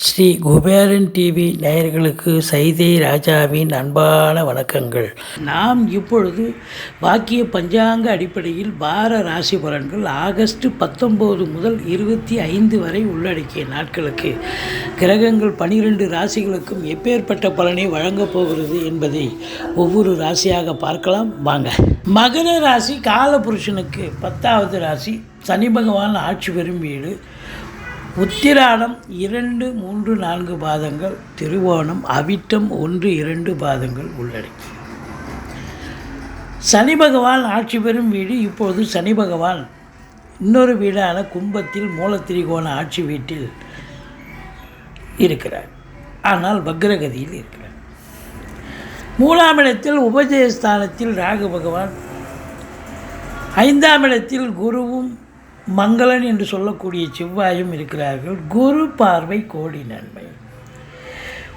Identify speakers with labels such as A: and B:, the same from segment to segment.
A: Sri Kuberan TV நேயர்களுக்கு சைதை ராஜாவின் அன்பான வணக்கங்கள். நாம் இப்பொழுது வாக்கிய பஞ்சாங்க அடிப்படையில் வார ராசி பலன்கள் ஆகஸ்ட் பத்தொம்போது முதல் இருபத்தி ஐந்து வரை உள்ளடக்கிய நாட்களுக்கு கிரகங்கள் பனிரெண்டு ராசிகளுக்கும் எப்பேற்பட்ட பலனை வழங்கப் போகிறது என்பதை ஒவ்வொரு ராசியாக பார்க்கலாம். வாங்க. மகர ராசி காலபுருஷனுக்கு பத்தாவது ராசி சனி பகவான் ஆட்சி பெறும் வீடு. உத்திராடம் இரண்டு மூன்று நான்கு பாதங்கள் திருவோணம் அவிட்டம் ஒன்று இரண்டு பாதங்கள் உள்ளடக்கி சனி பகவான் ஆட்சி பெறும் வீடு இப்பொழுது சனி பகவான் இன்னொரு வீடான கும்பத்தில் மூலத்திரிகோண ஆட்சி வீட்டில் இருக்கிறார். ஆனால் வக்ரகதியில் இருக்கிறார். மூணாம் இடத்தில் உபஜயஸ்தானத்தில் ராகு பகவான் ஐந்தாம் இடத்தில் குருவும் மங்களன் என்று சொல்லக்கூடிய செவ்வாயும் இருக்கிறார்கள். குரு பார்வை கோடி நன்மை.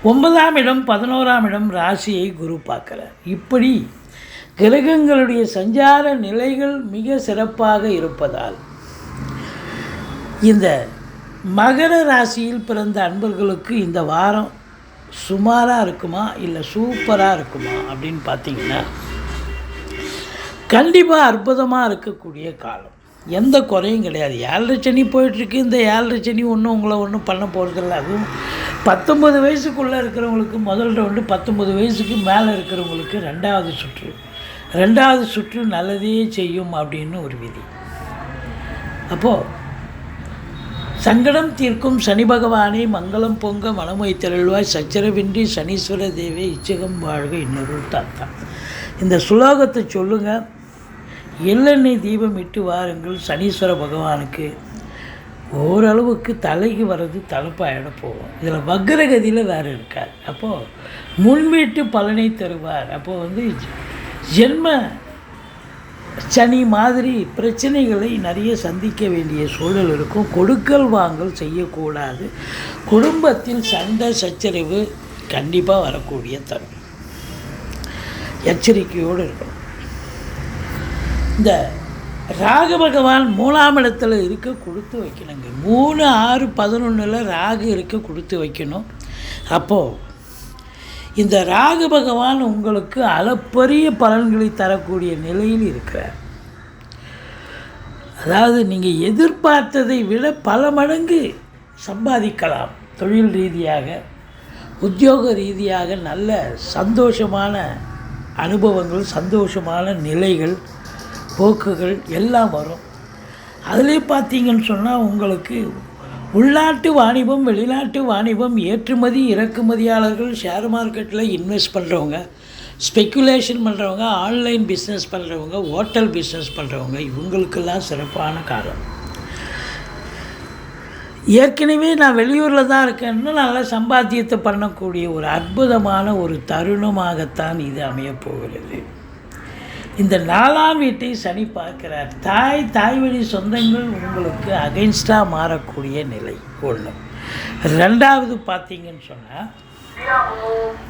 A: ஒன்பதாம் இடம் பதினோராம் இடம் ராசியை குரு பார்க்கிறார். இப்படி கிரகங்களுடைய சஞ்சார நிலைகள் மிக சிறப்பாக இருப்பதால் இந்த மகர ராசியில் பிறந்த அன்பர்களுக்கு இந்த வாரம் சுமாராக இருக்குமா இல்லை சூப்பராக இருக்குமா அப்படின்னு பார்த்தீங்கன்னா கண்டிப்பாக அற்புதமாக இருக்கக்கூடிய காலம். எந்த குறையும் கிடையாது. ஏழரை சனி போயிட்டுருக்கு இந்த ஏழரை சனி ஒன்றும் உங்களை ஒன்றும் பண்ண போகிறதில்ல அதுவும் பத்தொம்பது வயசுக்குள்ளே இருக்கிறவங்களுக்கு முதல் ரவுண்டு பத்தொம்பது வயசுக்கு மேலே இருக்கிறவங்களுக்கு ரெண்டாவது சுற்று. ரெண்டாவது சுற்று நல்லதே செய்யும் அப்படின்னு ஒரு விதி. அப்போது சங்கடம் தீர்க்கும் சனி பகவானை மங்களம் பொங்க மனமொய் திரள்வாய். சச்சரவின்றி சனீஸ்வர தேவி இச்சகம் வாழ்க இன்னொரு தாத்தா இந்த சுலோகத்தை சொல்லுங்கள் எள்ளெண்ணெய் தீபம் இட்டு வாருங்கள் சனீஸ்வர பகவானுக்கு. ஓரளவுக்கு தலைக்கு வர்றது தலைப்பாயிட போகும் இதில் வக்ரகதியில் வேறு இருக்கார். அப்போது முன்வீட்டு பலனை தருவார். அப்போது வந்து ஜென்ம சனி மாதிரி பிரச்சனைகளை நிறைய சந்திக்க வேண்டிய சூழல் இருக்கும். கொடுக்கல் வாங்கல் செய்யக்கூடாது. குடும்பத்தில் சண்டை சச்சரவு கண்டிப்பாக வரக்கூடிய தரும். எச்சரிக்கையோடு இருக்கணும். இந்த ராகு பகவான் மூணாம் இடத்துல இருக்க கொடுத்து வைக்கணுங்க. மூணு ஆறு பதினொன்றில் ராகு இருக்க கொடுத்து வைக்கணும். அப்போது இந்த ராகு பகவான் உங்களுக்கு அளப்பரிய பலன்களை தரக்கூடிய நிலையில் இருக்கிறார். அதாவது நீங்கள் எதிர்பார்த்ததை விட பல மடங்கு சம்பாதிக்கலாம். தொழில் ரீதியாக உத்தியோக ரீதியாக நல்ல சந்தோஷமான அனுபவங்கள் சந்தோஷமான நிலைகள் போக்குகள் எல்லாம் வரும். அதிலே பார்த்தீங்கன்னு சொன்னால் உங்களுக்கு உள்நாட்டு வாணிபம் வெளிநாட்டு வாணிபம் ஏற்றுமதி இறக்குமதியாளர்கள் ஷேர் மார்க்கெட்டில் இன்வெஸ்ட் பண்ணுறவங்க ஸ்பெக்குலேஷன் பண்ணுறவங்க ஆன்லைன் பிஸ்னஸ் பண்ணுறவங்க ஹோட்டல் பிஸ்னஸ் பண்ணுறவங்க இவங்களுக்கெல்லாம் சிறப்பான காலம். ஏற்கனவே நான் வெளியூரில் தான் இருக்கேன்னு நல்ல சம்பாத்தியத்தை பண்ணக்கூடிய ஒரு அற்புதமான ஒரு தருணமாகத்தான் இது அமையப்போகிறது இந்த நாலாம் வீட்டை சனி பார்க்கிறார். தாய் தாய் வழி சொந்தங்கள் உங்களுக்கு அகைன்ஸ்டாக மாறக்கூடிய நிலை. ஒன்று ரெண்டாவது பார்த்தீங்கன்னு சொன்னால்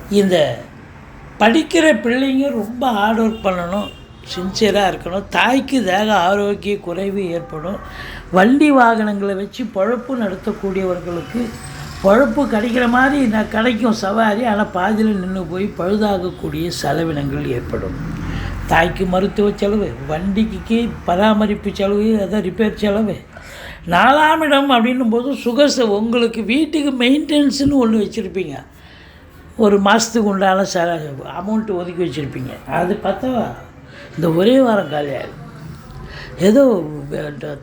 A: இந்த படிக்கிற பிள்ளைங்க ரொம்ப ஹார்ட் ஒர்க் பண்ணணும் சின்சியராக இருக்கணும் தாய்க்கு தேக ஆரோக்கிய குறைவு ஏற்படும் வண்டி வாகனங்களை வச்சு பழப்பு நடத்தக்கூடியவர்களுக்கு பழப்பு கிடைக்கிற மாதிரி நான் கிடைக்கும் சவாரி ஆனால் பாதியில் நின்று போய் பழுதாகக்கூடிய செலவினங்கள் ஏற்படும். தாய்க்கு மருத்துவ செலவு வண்டிக்கு பராமரிப்பு செலவு அதான் ரிப்பேர் செலவு. நாலாம் இடம் அப்படின்னும் போது சுகச உங்களுக்கு வீட்டுக்கு மெயின்டெனன்ஸ்னு ஒன்று வச்சுருப்பீங்க. ஒரு மாதத்துக்கு உண்டான ச அமௌண்ட்டு ஒதுக்கி வச்சுருப்பீங்க. அது பார்த்தா இந்த ஒரே வாரம் காலியாகும் ஏதோ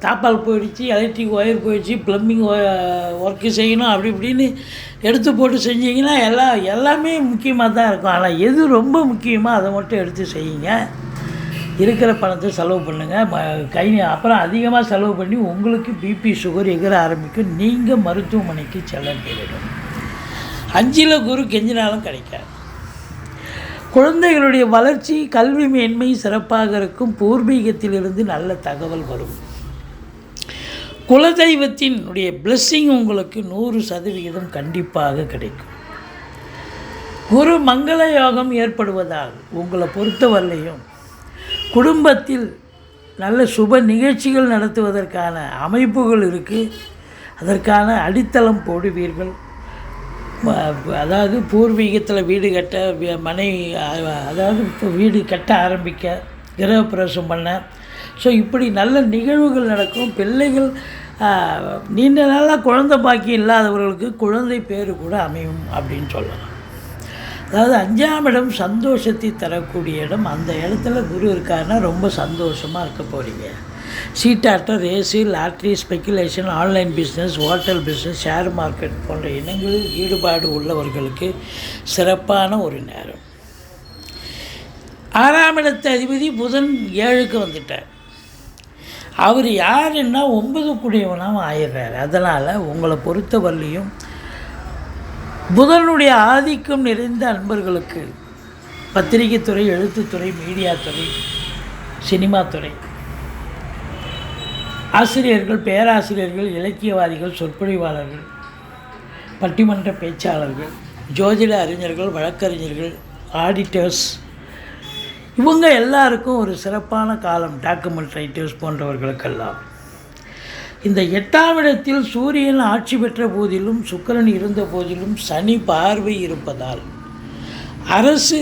A: தாப்பால் போயிடுச்சு எலக்ட்ரிக் ஒயர் போயிடுச்சு ப்ளம்பிங் ஒர்க்கு செய்யணும் அப்படி இப்படின்னு எடுத்து போட்டு செஞ்சீங்கன்னா எல்லா எல்லாமே முக்கியமாக தான் இருக்கும். ஆனால் எது ரொம்ப முக்கியமோ அதை மட்டும் எடுத்து செய்யுங்க. இருக்கிற பணத்தை செலவு பண்ணுங்கள் கை அப்புறம் அதிகமாக செலவு பண்ணி உங்களுக்கு பிபி சுகர் எகிற ஆரம்பிக்கும். நீங்கள் மருத்துவமனைக்கு செல்ல நேரிடும். அஞ்சில் குரு கெஞ்சினாலும் கிடைக்காது. குழந்தைகளுடைய வளர்ச்சி கல்வி மேன்மை சிறப்பாக இருக்கும். பூர்வீகத்திலிருந்து நல்ல தகவல் வரும். குலதெய்வத்தினுடைய பிளெஸ்ஸிங் உங்களுக்கு நூறு சதவிகிதம் கண்டிப்பாக கிடைக்கும். குரு மங்கள யோகம் ஏற்படுவதால் உங்களை பொறுத்தவரையிலையும் குடும்பத்தில் நல்ல சுப நிகழ்ச்சிகள் நடத்துவதற்கான அமைப்புகள் இருக்குது அதற்கான அடித்தளம் போடுவீர்கள். அதாவது பூர்வீகத்தில் வீடு கட்ட மனை அதாவது இப்போ வீடு கட்ட ஆரம்பிக்க கிரகப்பிரவேசம் பண்ண. ஸோ இப்படி நல்ல நிகழ்வுகள் நடக்கும். பிள்ளைகள் நீண்ட நாளாக குழந்தை பாக்கியம் இல்லாதவர்களுக்கு குழந்தை பேர் கூட அமையும் அப்படின்னு சொல்லலாம். அதாவது அஞ்சாம் இடம் சந்தோஷத்தை தரக்கூடிய இடம். அந்த இடத்துல குரு இருக்காருன்னா ரொம்ப சந்தோஷமாக இருக்க போகிறீங்க சீட்டாட்டம் race lottery speculation online business hotel business share market போன்ற இனங்களில் ஈடுபாடு உள்ளவர்களுக்கு சிறப்பான ஒரு நேரம். ஆறாம் இடத்து அதிபதி புதன் ஏழுக்கு வந்துட்டார். அவர் யாருன்னா ஒன்பது கூடியவனாக ஆயிடுறாரு. அதனால் உங்களை பொறுத்தவரையிலையும் புதனுடைய ஆதிக்கம் நிறைந்த அன்பர்களுக்கு பத்திரிகைத்துறை எழுத்துத்துறை மீடியாத்துறை சினிமாத்துறை ஆசிரியர்கள் பேராசிரியர்கள் இலக்கியவாதிகள் சொற்பொழிவாளர்கள் பட்டிமன்ற பேச்சாளர்கள் ஜோதிட அறிஞர்கள் வழக்கறிஞர்கள் ஆடிட்டர்ஸ் இவங்க எல்லாருக்கும் ஒரு சிறப்பான காலம் டாக்குமெண்ட் ரைட்டர்ஸ் போன்றவர்களுக்கெல்லாம். இந்த எட்டாம் இடத்தில் சூரியன் ஆட்சி பெற்ற போதிலும் சுக்கிரன் இருந்த போதிலும் சனி பார்வை இருப்பதால் அரசு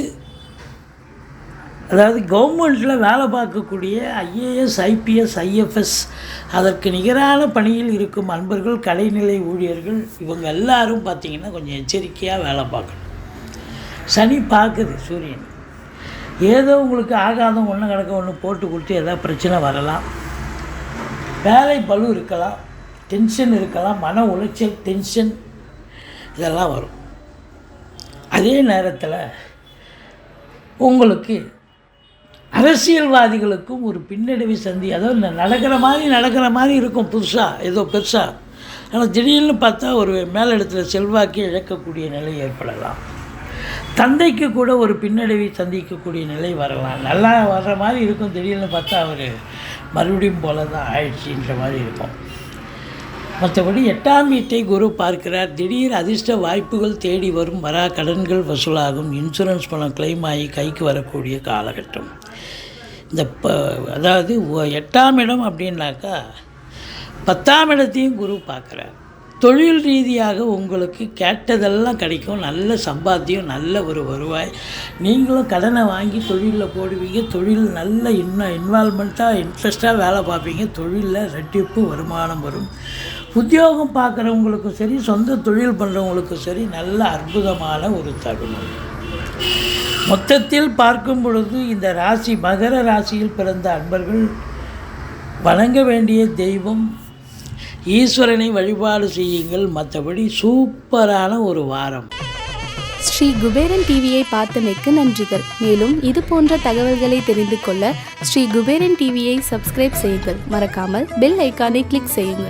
A: அதாவது கவர்மெண்ட்டில் வேலை பார்க்கக்கூடிய ஐஏஎஸ் ஐபிஎஸ் ஐஎஃப்எஸ் அதற்கு நிகரான பணியில் இருக்கும் அன்பர்கள் கலைநிலை ஊழியர்கள் இவங்க எல்லாரும் பார்த்திங்கன்னா கொஞ்சம் எச்சரிக்கையாக வேலை பார்க்கணும். சனி பார்க்குது சூரியன். ஏதோ உங்களுக்கு ஆகாதம் ஒன்று கிடக்க ஒன்று போட்டு கொடுத்து எதாவது பிரச்சனை வரலாம். வேலை பளு இருக்கலாம் டென்ஷன் இருக்கலாம் மன உளைச்சல் டென்ஷன் இதெல்லாம் வரும். அதே நேரத்தில் உங்களுக்கு அரசியல்வாதிகளுக்கும் ஒரு பின்னடைவு சந்தி அதாவது நடக்கிற மாதிரி நடக்கிற மாதிரி இருக்கும் புதுசாக ஏதோ பெருசாக ஆனால் திடீர்னு பார்த்தா ஒரு மேலிடத்தில் செல்வாக்கி இழக்கக்கூடிய நிலை ஏற்படலாம். தந்தைக்கு கூட ஒரு பின்னடைவை சந்திக்கக்கூடிய நிலை வரலாம். நல்லா வர்ற மாதிரி இருக்கும். திடீர்னு பார்த்தா அவர் மறுபடியும் போல தான் ஆயிடுச்சுன்ற மாதிரி இருக்கும். மற்றபடி எட்டாம் வீட்டை குரு பார்க்கிறார். திடீர் அதிர்ஷ்ட வாய்ப்புகள் தேடி வரும். வரா கடன்கள் வசூலாகும். இன்சூரன்ஸ் பணம் கிளைம் ஆகி கைக்கு வரக்கூடிய காலகட்டம். இந்த ப அதாவது எட்டாம் இடம் அப்படின்னாக்கா பத்தாம் இடத்தையும் குரு பார்க்குறார். தொழில் ரீதியாக உங்களுக்கு கேட்டதெல்லாம் கிடைக்கும். நல்ல சம்பாத்தியம் நல்ல ஒரு வருவாய். நீங்களும் கடனை வாங்கி தொழிலில் போடுவீங்க. தொழில் நல்ல இன்னும் இன்வால்மெண்ட்டாக இன்ட்ரெஸ்ட்டாக வேலை பார்ப்பீங்க. தொழிலில் ரெட்டிப்பு வருமானம் வரும். உத்தியோகம் பார்க்குறவங்களுக்கும் சரி சொந்த தொழில் பண்ணுறவங்களுக்கும் சரி நல்ல அற்புதமான ஒரு தருணம். மொத்தத்தில் பார்க்கும் பொழுது இந்த ராசி மகர ராசியில் பிறந்த அன்பர்கள் வணங்க வேண்டிய தெய்வம் ஈஸ்வரனை வழிபாடு செய்யுங்கள். மற்றபடி சூப்பரான ஒரு வாரம்.
B: ஸ்ரீ குபேரன் டிவியை பார்த்தமைக்கு நன்றிகள். மேலும் இது போன்ற தகவல்களை தெரிந்து கொள்ள ஸ்ரீ குபேரன் டிவியை சப்ஸ்கிரைப் செய்யுங்கள். மறக்காமல் பெல் ஐக்கானை கிளிக் செய்யுங்கள்.